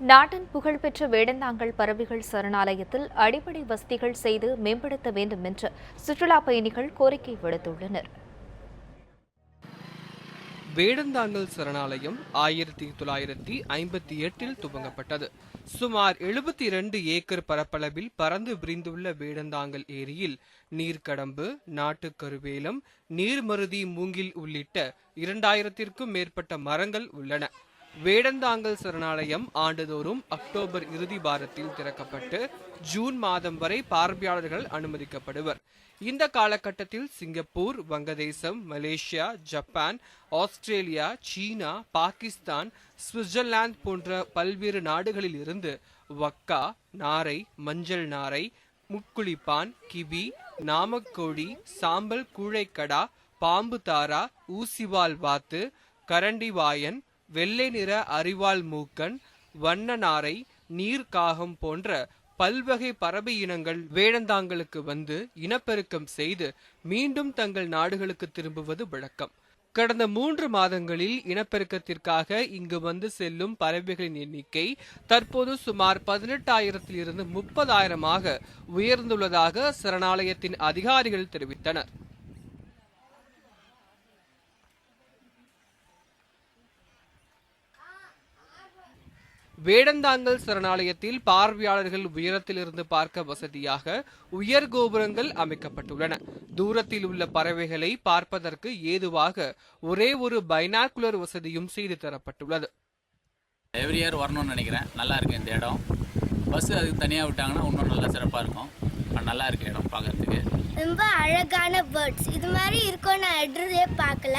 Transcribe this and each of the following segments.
நாட்டின் புகழ்பெற்ற வேடந்தாங்கல் பறவைகள் சரணாலயத்தில் அடிப்படை வசதிகள் செய்து மேம்படுத்த வேண்டும் என்று சுற்றுலா பயணிகள் கோரிக்கை விடுத்துள்ளனர். வேடந்தாங்கல் சரணாலயம் ஆயிரத்தி தொள்ளாயிரத்தி ஐம்பத்தி எட்டில் துவங்கப்பட்டது. சுமார் எழுபத்தி இரண்டு ஏக்கர் பரப்பளவில் பறந்து விரிந்துள்ள வேடந்தாங்கல் ஏரியில் நீர்க்கடம்பு நாட்டுக்கருவேலம் நீர்மருதி மூங்கில் உள்ளிட்ட இரண்டாயிரத்திற்கும் மேற்பட்ட மரங்கள் உள்ளன. வேடந்தாங்கல் சரணாலயம் ஆண்டுதோறும் அக்டோபர் இறுதி வாரத்தில் திறக்கப்பட்டு ஜூன் மாதம் வரை பார்வையாளர்கள் அனுமதிக்கப்படுவர். இந்த காலகட்டத்தில் Singapore Vangadesam Malaysia Japan Australia China Pakistan Switzerland போன்ற பல்வேறு நாடுகளில் இருந்து வக்கா நாரை மஞ்சள் நாரை முக்குளிப்பான் கிவி நாமக்கோழி சாம்பல் கூழைக்கடா பாம்பு தாரா ஊசிவால் வாத்து கரண்டிவாயன் வெள்ளை நிற அரிவாள் மூக்கன் வண்ண நாரை நீர்க்காகம் போன்ற பல்வகை பறவை இனங்கள் வேடந்தாங்களுக்கு வந்து இனப்பெருக்கம் செய்து மீண்டும் தங்கள் நாடுகளுக்கு திரும்புவது வழக்கம். கடந்த மூன்று மாதங்களில் இனப்பெருக்கத்திற்காக இங்கு வந்து செல்லும் பறவைகளின் எண்ணிக்கை தற்போது சுமார் பதினெட்டாயிரத்தில் இருந்து முப்பதாயிரமாக உயர்ந்துள்ளதாக சரணாலயத்தின் அதிகாரிகள் தெரிவித்தனர். வேடந்தாங்கல் சரணாலயத்தில் பார்வையாளர்கள் உயரத்திலிருந்து பார்க்க வசதியாக உயர் கோபுரங்கள் அமைக்கப்பட்டுள்ளன. தூரத்தில் உள்ள பறவைகளை பார்ப்பதற்கு ஏதுவாக ஒரே ஒரு பைனாக்குலர் வசதியும் செய்து தரப்பட்டுள்ளது. எவ்ரி இயர் வரணும்னு நினைக்கிறேன். நல்லா இருக்கு இந்த இடம். பஸ் அதுக்கு தனியாக விட்டாங்கன்னா இன்னும் நல்லா சிறப்பாக இருக்கும். நல்லா இருக்கு இடம் பார்க்கறதுக்கு. ரொம்ப அழகான பேர்ட்ஸ் இது மாதிரி இருக்கும் நான் எட்ரஸே பார்க்கல.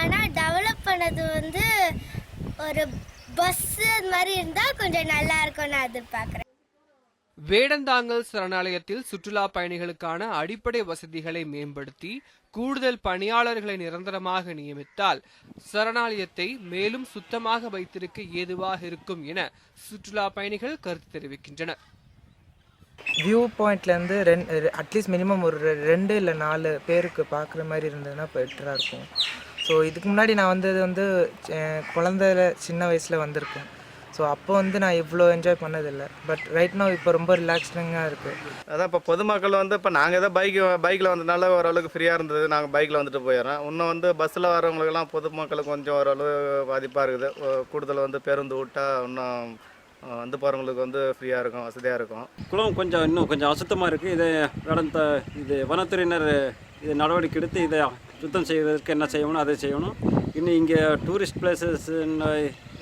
ஆனால் டெவலப் பண்ணது வந்து ஒரு அது மாதிரி இருந்தால் கொஞ்சம் நல்லா இருக்கும் நான் எதிர்பார்க்குறேன். வேடந்தாங்கல் சரணாலயத்தில் சுற்றுலா பயணிகளுக்கான அடிப்படை வசதிகளை மேம்படுத்தி கூடுதல் பணியாளர்களை நிரந்தரமாக நியமித்தால் சரணாலயத்தை மேலும் சுத்தமாக வைத்திருக்க ஏதுவாக இருக்கும் என சுற்றுலா பயணிகள் கருத்து தெரிவிக்கின்றனர். வியூ பாயிண்ட்லேருந்து ரெண்டு அட்லீஸ்ட் மினிமம் ஒரு ரெண்டு இல்லை நாலு பேருக்கு பார்க்குற மாதிரி இருந்ததுன்னா பெட்டராக இருக்கும். ஸோ இதுக்கு முன்னாடி நான் வந்தது வந்து குழந்தையில சின்ன வயசில் வந்திருக்கேன். ஸோ அப்போ வந்து நான் இவ்வளோ என்ஜாய் பண்ணதில்லை. பட் ரைட் now இப்போ ரொம்ப ரிலாக்ஸ்டிங்காக இருக்குது அதான் இப்போ பொதுமக்கள் வந்து இப்போ நாங்கள் ஏதோ பைக் பைக்கில் வந்ததுனால ஓரளவுக்கு ஃப்ரீயாக இருந்தது. நாங்கள் பைக்கில் வந்துட்டு போயிடுறோம். இன்னும் வந்து பஸ்ஸில் வரவங்களுக்கெல்லாம் பொதுமக்களுக்கு கொஞ்சம் ஓரளவு பாதிப்பாக இருக்குது. கூடுதல் வந்து பேருந்து விட்டா இன்னும் வந்து போகிறவங்களுக்கு வந்து ஃப்ரீயாக இருக்கும் வசதியாக இருக்கும். குளம் கொஞ்சம் இன்னும் கொஞ்சம் அசுத்தமாக இருக்குது இதை நடந்த இது வனத்துறையினர் இது நடவடிக்கை எடுத்து இதை சுத்தம் செய்வதற்கு என்ன செய்யணும் அதை செய்யணும். இன்னும் இங்கே டூரிஸ்ட் பிளேசஸ்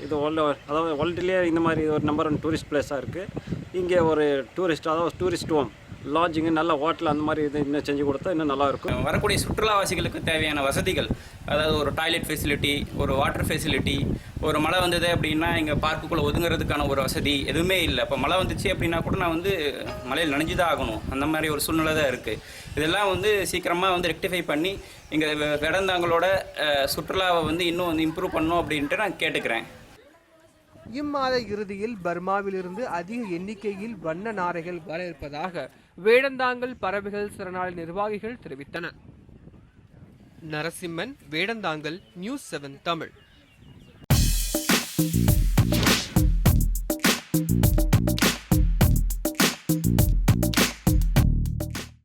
இது ஒல்ல அதாவது வேர்ல்டுலேயே இந்த மாதிரி ஒரு நம்பர் ஒன் டூரிஸ்ட் பிளேஸாக இருக்குது இங்கே ஒரு டூரிஸ்ட் அதாவது டூரிஸ்ட் ஹோம் லாட்ஜிங்கு நல்ல ஹோட்டல் அந்த மாதிரி இது இன்னும் செஞ்சு கொடுத்தா இன்னும் நல்லா இருக்கும் வரக்கூடிய சுற்றுலாவாசிகளுக்கு தேவையான வசதிகள் அதாவது ஒரு டாய்லெட் ஃபெசிலிட்டி ஒரு வாட்டர் ஃபெசிலிட்டி ஒரு மழை வந்தது அப்படின்னா இங்கே பார்க்குக்குள்ளே ஒதுங்குறதுக்கான ஒரு வசதி எதுவுமே இல்லை. இப்போ மழை வந்துச்சு அப்படின்னா கூட நான் வந்து மழையில் நனைஞ்சு தான் ஆகணும். அந்த மாதிரி ஒரு சூழ்நிலை தான் இருக்குது இதெல்லாம் வந்து சீக்கிரமாக வந்து ரெக்டிஃபை பண்ணி இங்கே வேடந்தாங்களோட அஹ், சுற்றுலாவை வந்து இன்னும் வந்து இம்ப்ரூவ் பண்ணணும் அப்படின்ட்டு நான் கேட்டுக்கிறேன். இம்மாத இறுதியில் பர்மாவிலிருந்து அதிக எண்ணிக்கையில் வண்ண நாரைகள் வர இருப்பதாக வேடந்தாங்கல் பறவைகள் சரணாலய நிர்வாகிகள் தெரிவித்தனர். Narasimhan Vedanthangal news seven Tamil.